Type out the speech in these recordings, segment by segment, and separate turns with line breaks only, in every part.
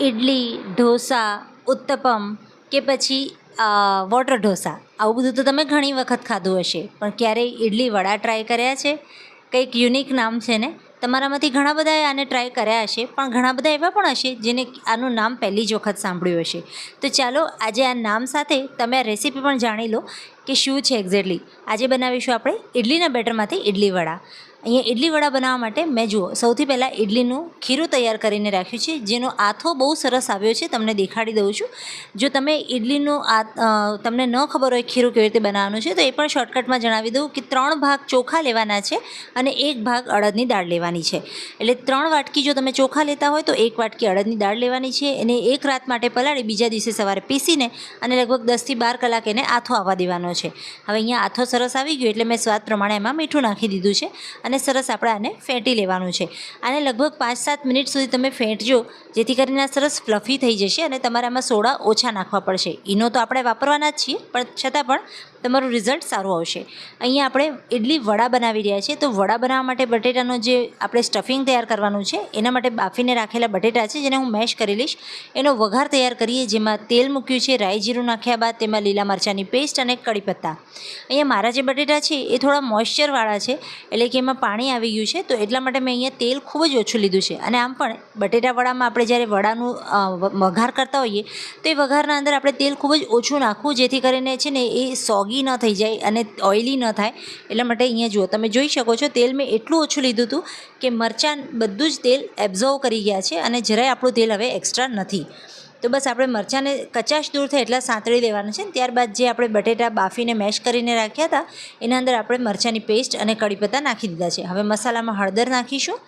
ઇડલી ઢોસા, ઉત્તપમ કે પછી વોટર ઢોસા. આવું બધું તો તમે ઘણી વખત ખાધું હશે, પણ ક્યારેય ઇડલી વડા ટ્રાય કર્યા છે? કંઈક યુનિક નામ છે ને? તમારામાંથી ઘણા બધાએ આને ટ્રાય કર્યા હશે, પણ ઘણા બધા એવા પણ હશે, જેને આનું નામ પહેલી જ વખત સાંભળ્યું હશે. તો ચાલો, આજે આ નામ સાથે તમે આ રેસીપી પણ જાણી લો કે શું છે એક્ઝેક્ટલી આજે બનાવીશું આપણે ઇડલીના બેટરમાંથી ઇડલી વડા. અહીંયા ઇડલી વડા બનાવવા માટે મેં જુઓ, સૌથી પહેલાં ઇડલીનું ખીરું તૈયાર કરીને રાખ્યું છે, જેનો આથો બહુ સરસ આવ્યો છે, તમને દેખાડી દઉં છું. જો તમે ઇડલીનું આ તમને ન ખબર હોય ખીરું કેવી રીતે બનાવવાનું છે, તો એ પણ શોર્ટકટમાં જણાવી દઉં કે ત્રણ ભાગ ચોખા લેવાના છે અને એક ભાગ અડદની દાળ લેવાની છે. એટલે ત્રણ વાટકી જો તમે ચોખા લેતા હોય તો એક વાટકી અડદની દાળ લેવાની છે, એને એક રાત માટે પલાળી બીજા દિવસે સવારે પીસીને અને લગભગ દસથી બાર કલાક એને આથો આવવા દેવાનો છે. હવે અહીંયા આથો સરસ આવી ગયો, એટલે મેં સ્વાદ પ્રમાણે એમાં મીઠું નાખી દીધું છે અને સરસ આપણે આને ફેંટી લેવાનું છે. આને લગભગ પાંચ સાત મિનિટ સુધી તમે ફેંટજો, જેથી કરીને આ સરસ ફ્લફી થઈ જશે અને તમારામાં સોડા ઓછા નાખવા પડશે. ઈનો તો આપણે વાપરવાના જ છીએ, પણ છતાં પણ તમારું રિઝલ્ટ સારું આવશે. અહીંયા આપણે ઇડલી વડા બનાવી રહ્યા છીએ. તો વડા બનાવવા માટે બટેટાનો જે આપણે સ્ટફિંગ તૈયાર કરવાનું છે, એના માટે બાફીને રાખેલા બટેટા છે, જેને હું મેશ કરી લઈશ. એનો વઘાર તૈયાર કરીએ, જેમાં તેલ મૂક્યું છે, રાઈ જીરું નાખ્યા બાદ, તેમાં લીલા મરચાંની પેસ્ટ અને કડી પત્તા અહીંયા મારા જે બટેટા છે, એ થોડા મોઇશ્ચરવાળા છે, એટલે કે એમાં પાણી આવી ગયું છે, તો એટલા માટે મેં અહીંયા તેલ ખૂબ જ ઓછું લીધું છે. અને આમ પણ બટેટા વડામાં આપણે જ્યારે વડાનું વઘાર કરતા હોઈએ, તો એ વઘારના અંદર આપણે તેલ ખૂબ જ ઓછું નાખવું, જેથી કરીને છે ને એ સોગી ન થઈ જાય અને ઓઇલી ન થાય, એટલા માટે અહીંયા જુઓ, તમે જોઈ શકો છો તેલ મેં એટલું ઓછું લીધું હતું કે મરચાં બધું જ તેલ એબ્ઝોર્વ કરી ગયા છે અને જરાય આપણું તેલ હવે એક્સ્ટ્રા નથી. તો બસ આપણે મરચાંને કચાશ દૂર થાય એટલા સાંતળી લેવાના છે ત્યારબાદ જે આપણે બટેટા બાફીને મેશ કરીને રાખ્યા હતા, એના અંદર આપણે મરચાંની પેસ્ટ અને કડીપત્તા નાખી દીધા છે. હવે મસાલામાં હળદર નાખીશું.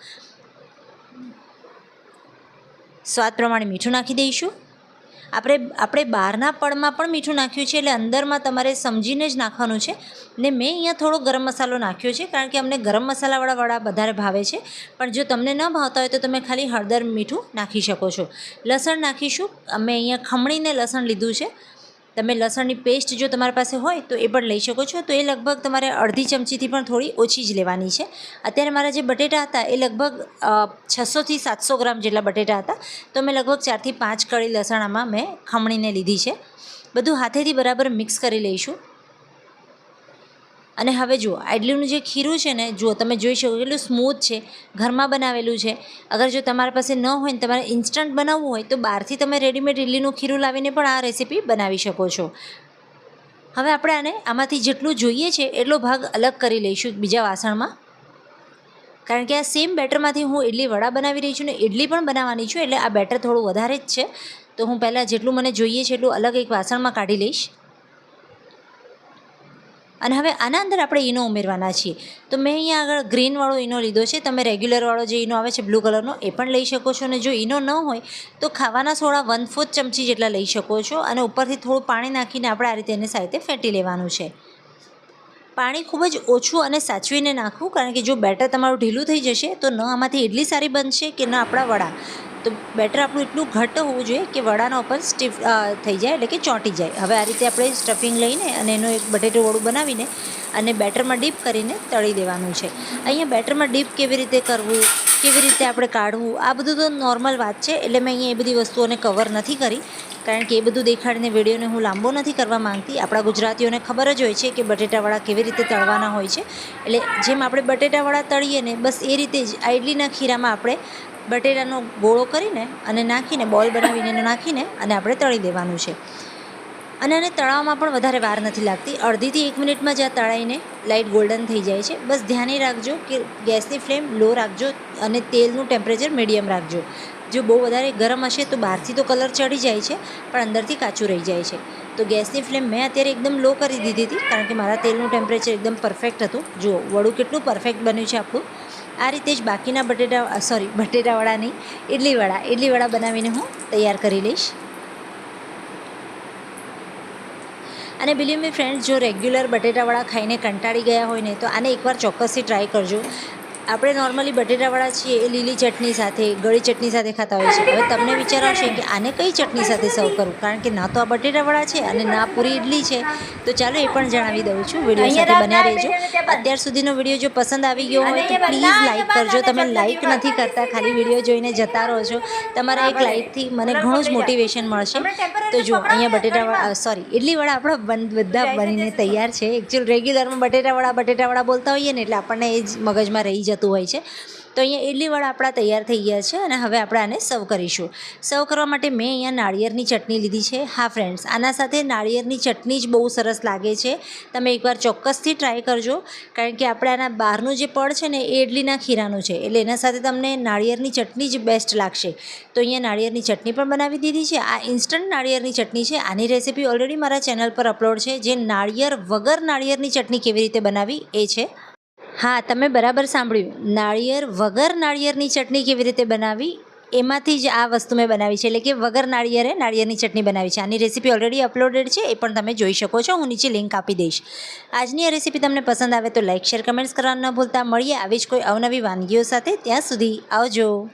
સ્વાદ પ્રમાણે મીઠું નાખી દઈશું. આપણે આપણે બહારના પડમાં પણ મીઠું નાખ્યું છે એટલે અંદરમાં તમારે સમજીને જ નાખવાનું છે. ને મેં અહીંયા થોડો ગરમ મસાલો નાખ્યો છે કારણ કે અમને ગરમ મસાલાવાળા વડા વધારે ભાવે છે. પણ જો તમને ન ભાવતા હોય તો તમે ખાલી હળદર મીઠું નાખી શકો છો. લસણ નાખીશું. અમે અહીંયા ખમણીને લસણ લીધું છે. તમે લસણની પેસ્ટ જો તમારી પાસે હોય તો એ પણ લઈ શકો છો. તો એ લગભગ તમારે અડધી ચમચીથી પણ થોડી ઓછી જ લેવાની છે. અત્યારે મારા જે બટેટા હતા એ લગભગ છસોથી સાતસો ગ્રામ જેટલા બટેટા હતા. તો મેં લગભગ ચારથી પાંચ કળી લસણ આમાં મેં ખમણીને લીધી છે. બધું હાથેથી બરાબર મિક્સ કરી લઈશું. અને હવે જુઓ ઇડલીનું જે ખીરું છે ને, જુઓ, તમે જોઈ શકો કેટલું સ્મૂથ છે, ઘરમાં બનાવેલું છે. અગર જો તમારા પાસે ન હોય ને, તમારે ઇન્સ્ટન્ટ બનાવવું હોય, તો બહારથી તમે રેડીમેડ ઇડલીનું ખીરું લાવીને પણ આ રેસીપી બનાવી શકો છો. હવે આપણે આને આમાંથી જેટલું જોઈએ છે, એટલો ભાગ અલગ કરી લઈશું બીજા વાસણમાં. કારણ કે આ સેમ બેટરમાંથી હું ઇડલી વડા બનાવી રહી છું ને ઇડલી પણ બનાવવાની છું, એટલે આ બેટર થોડું વધારે જ છે. તો હું પહેલાં જેટલું મને જોઈએ છે, એટલું અલગ એક વાસણમાં કાઢી લઈશ. અને હવે આના અંદર આપણે ઈનો ઉમેરવાના છીએ. તો મેં અહીંયા આગળ ગ્રીનવાળો ઈનો લીધો છે. તમે રેગ્યુલરવાળો જે ઈનો આવે છે બ્લુ કલરનો એ પણ લઈ શકો છો. અને જો ઈનો ન હોય, તો ખાવાના સોડા વન ફોર્થ ચમચી જેટલા લઈ શકો છો. અને ઉપરથી થોડું પાણી નાખીને આપણે આ રીતે એને સાથે ફેંટી લેવાનું છે. પાણી ખૂબ જ ઓછું અને સાચવીને નાખવું, કારણ કે જો બેટર તમારું ઢીલું થઈ જશે, તો ન આમાંથી ઇડલી સારી બનશે કે ન આપણા વડા. તો બેટર આપણું એટલું ઘટ્ટ હોવું જોઈએ કે વડાના ઉપર સ્ટીફ થઈ જાય એટલે કે ચોંટી જાય. હવે આ રીતે આપણે સ્ટફિંગ લઈને અને એનું એક બટેટું વડું બનાવીને અને બેટરમાં ડીપ કરીને તળી દેવાનું છે. અહીંયા બેટરમાં ડીપ કેવી રીતે કરવું, કેવી રીતે આપણે કાઢવું, આ બધું તો નોર્મલ વાત છે એટલે મેં અહીંયા એ બધી વસ્તુઓને કવર નથી કરી. કારણ કે એ બધું દેખાડીને વિડીયોને હું લાંબો નથી કરવા માંગતી. આપણા ગુજરાતીઓને ખબર જ હોય છે કે બટેટાવડા કેવી રીતે તળવાના હોય છે. એટલે જેમ આપણે બટેટાવડા તળીએ ને બસ એ રીતે જ, આ ઇડલીના ખીરામાં આપણે બટેટાનો ગોળો કરીને અને નાખીને, બોલ બનાવીને નાખીને અને આપણે તળી દેવાનું છે. અને આને તળાવમાં પણ વધારે વાર નથી લાગતી. અડધીથી એક મિનિટમાં જ આ તળાઈને લાઇટ ગોલ્ડન થઈ જાય છે. બસ ધ્યાને રાખજો કે ગેસની ફ્લેમ લો રાખજો અને તેલનું ટેમ્પરેચર મીડિયમ રાખજો. જો બહુ વધારે ગરમ હશે તો બહારથી તો કલર ચડી જાય છે, પણ અંદરથી કાચું રહી જાય છે. તો ગેસની ફ્લેમ મેં અત્યારે એકદમ લો કરી દીધી હતી, કારણ કે મારા તેલનું ટેમ્પરેચર એકદમ પરફેક્ટ હતું. જુઓ, વડું કેટલું પરફેક્ટ બન્યું છે આપણું. આ રીતે જ બાકીના બટેટા સોરી બટેટાવાળા નહીં ઇડલીવાળા ઇડલીવાળા બનાવીને હું તૈયાર કરી લઈશ. અને બિલીવ મી ફ્રેન્ડ્સ જો રેગ્યુલર બટેટાવાળા ખાઈને કંટાળી ગયા હોય ને, તો આને એકવાર ચોક્કસથી ટ્રાય કરજો. આપણે નોર્મલી બટેટાવાળા છીએ એ લીલી ચટણી સાથે ગળી ચટણી સાથે ખાતા હોય છે હવે તમને વિચાર આવશે કે આને કઈ ચટણી સાથે સર્વ કરું? કારણ કે ના તો આ બટેટાવાળા છે અને ના પૂરી ઇડલી છે. તો ચાલો એ પણ જણાવી દઉં છું. વીડિયો સાથે બન્યા રહેજો. અત્યાર સુધીનો વીડિયો જો પસંદ આવી ગયો હોય તો પ્લીઝ લાઇક કરજો. તમે લાઇક નથી કરતા ખાલી વીડિયો જોઈને જતા રહો છો. તમારા એક લાઇકથી મને ઘણું જ મોટિવેશન મળશે. તો જો અહીંયા બટેટાવાળા સોરી ઇડલીવાળા આપણા બંધ બધા બનીને તૈયાર છે. એકચ્યુઅલ રેગ્યુલરમાં બટેટાવાળા બટેટાવાળા બોલતા હોઈએ ને એટલે આપણને એ જ મગજમાં રહી જતું હોય છે. તો અહીંયા ઇડલીવાળા આપણા તૈયાર થઈ ગયા છે અને હવે આપણે આને સર્વ કરીશું. સર્વ કરવા માટે મેં અહીંયા નાળિયેરની ચટણી લીધી છે. હા ફ્રેન્ડ્સ આના સાથે નાળિયેરની ચટણી જ બહુ સરસ લાગે છે. તમે એકવાર ચોક્કસથી ટ્રાય કરજો. કારણ કે આપણે આના બહારનું જે પડ છે ને એ ઇડલીના ખીરાનું છે. એટલે એના સાથે તમને નાળિયેરની ચટણી જ બેસ્ટ લાગશે. તો અહીંયા નાળિયેરની ચટણી પણ બનાવી દીધી છે. આ ઇન્સ્ટન્ટ નાળિયેરની ચટણી છે. આની રેસીપી ઓલરેડી મારા ચેનલ પર અપલોડ છે. જે નાળિયેર વગર નાળિયેરની ચટણી કેવી રીતે બનાવી એ છે. હા, તમે બરાબર સાંભળ્યું. નાળિયેર, વગર નાળિયેરની ચટણી કેવી રીતે બનાવી? એમાંથી જ આ વસ્તુ મેં બનાવી છે. એટલે કે વગર નાળિયેરે નાળિયેરની ચટણી બનાવી છે. આની રેસીપી ઓલરેડી અપલોડેડ છે, એ પણ તમે જોઈ શકો છો. હું નીચે લિંક આપી દઈશ. આજની આ રેસીપી તમને પસંદ આવે તો લાઇક શેર કમેન્ટ્સ કરવાનું ન ભૂલતા. મળીએ આવી જ કોઈ અવનવી વાનગીઓ સાથે. ત્યાં સુધી આવજો.